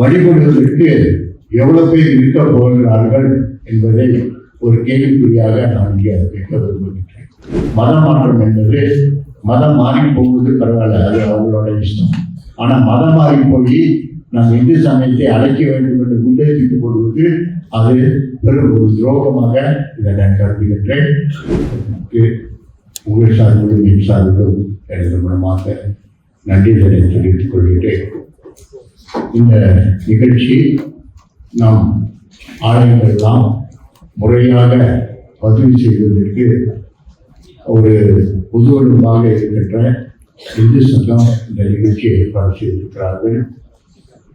வழிபடுவதற்கு எவ்வளவு பேர் இருக்க போகிறார்கள் என்பதை ஒரு கேள்விக்குறியாக நான் இங்கே கேட்க விரும்புகின்றேன். மதம் மாற்றம் என்பது மதம் மாறி போவது பரவாயில்ல அது அவங்களோட இஷ்டம். ஆனால் மதம் மாறி போய் நாம் இந்து சமயத்தை அழைக்க வேண்டும் என்று முன்னெடுத்துக் கொள்வது அது பெரும் ஒரு துரோகமாக இதை நான் கருதுகின்றேன். உங்கள் சார்பிலும் என் சார்பிலும் எனது மூலமாக நன்றி தெரிவித்துக் கொள்கிறேன். இந்த நிகழ்ச்சி நாம் ஆலயங்களெல்லாம் முறையாக பதிவு செய்வதற்கு ஒரு புதுவலுமாக இருக்கின்ற இந்து சங்கம் இந்த நிகழ்ச்சியை ஏற்பாடு செய்திருக்கிறார்கள்.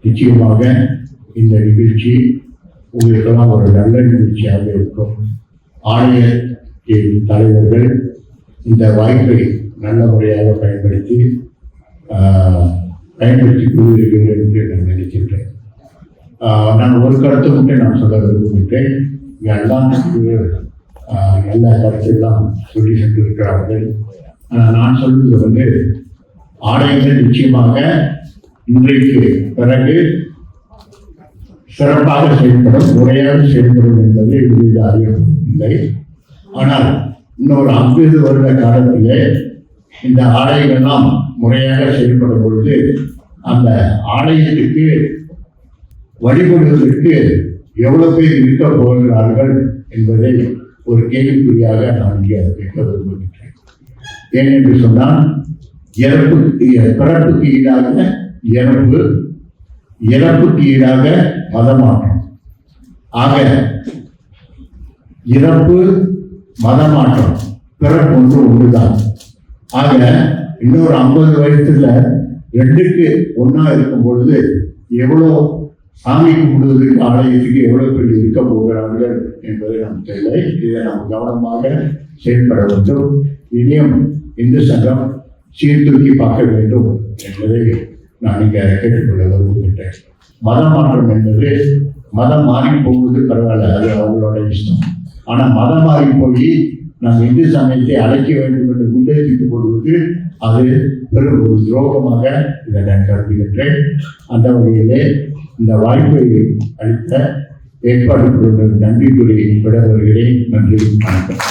நிச்சயமாக இந்த நிகழ்ச்சி உங்களுக்கெல்லாம் ஒரு நல்ல நிகழ்ச்சியாக இருக்கும். ஆணையத்தின் தலைவர்கள் இந்த வாய்ப்பை நல்ல முறையாக பயன்படுத்தி பயன்படுத்தி பயன்படுத்திக் கொள்வீர்கள் என்று நான் நினைக்கின்றேன் ஆஹ், நான் ஒரு கருத்து மட்டும் நான் சொல்ல விரும்புகின்றேன் எல்லாம் எல்லா கருத்தெல்லாம் சொல்லி சென்றிருக்கிறார்கள். இருக்கிறார்கள் நான் சொல்வது வந்து ஆலயங்கள் நிச்சயமாக இன்றைக்கு பிறகு சிறப்பாக செயல்படும் முறையாக செயல்படும் என்பது எளிதில் அறியவில்லை இல்லை ஆனால் இன்னொரு ஐம்பது வருட காலத்திலே இந்த ஆலயங்கள்லாம் முறையாக செயல்படும் பொழுது அந்த ஆலயத்துக்கு வழிபடுவதற்கு எவ்வளவு பேர் இருக்க போகிறார்கள் என்பதை ஒரு கேள்விக்குறியாக நான் இங்கே கேட்க விரும்புகின்றேன். ஏனென்று சொன்னால் இறப்புக்கு பிறப்புக்கு ஈடாக இறப்பு இறப்புக்கு ஈடாக மதமாற்றம். ஆக இறப்பு மதமாற்றம் பிறப்பு ஒன்று ஒன்றுதான். ஆக இன்னொரு ஐம்பது வயசுல ரெண்டுக்கு ஒன்றா இருக்கும் பொழுது எவ்வளோ சாமி கும்பிடுவதற்கு ஆலயத்துக்கு எவ்வளவு பேர் இருக்க போகிறார்கள் என்பது நமக்கு தெரியலை. இதை நாம் கவனமாக செயல்பட வேண்டும். இனியும் இந்து சங்கம் சீர்தூக்கி பார்க்க வேண்டும் என்பதை நான் இங்கே கேட்டுக்கொள்ள விரும்புகின்றேன். மதம் மாற்றம் என்பது மதம் மாறி போவது பரவாயில்ல அது அவங்களோட இஷ்டம். ஆனால் மதம் மாறி போய் நாம் இந்து சமயத்தை அழைக்க வேண்டும் என்று முன்னெடுத்துக் கொள்வது அது பெரும் ஒரு துரோகமாக இதை நான் கருதுகின்றேன். அந்த வகையிலே இந்த வாய்ப்பை அளித்த ஏற்பாடு கொண்ட நன்றி கூறி விட நன்றி வணக்கம்.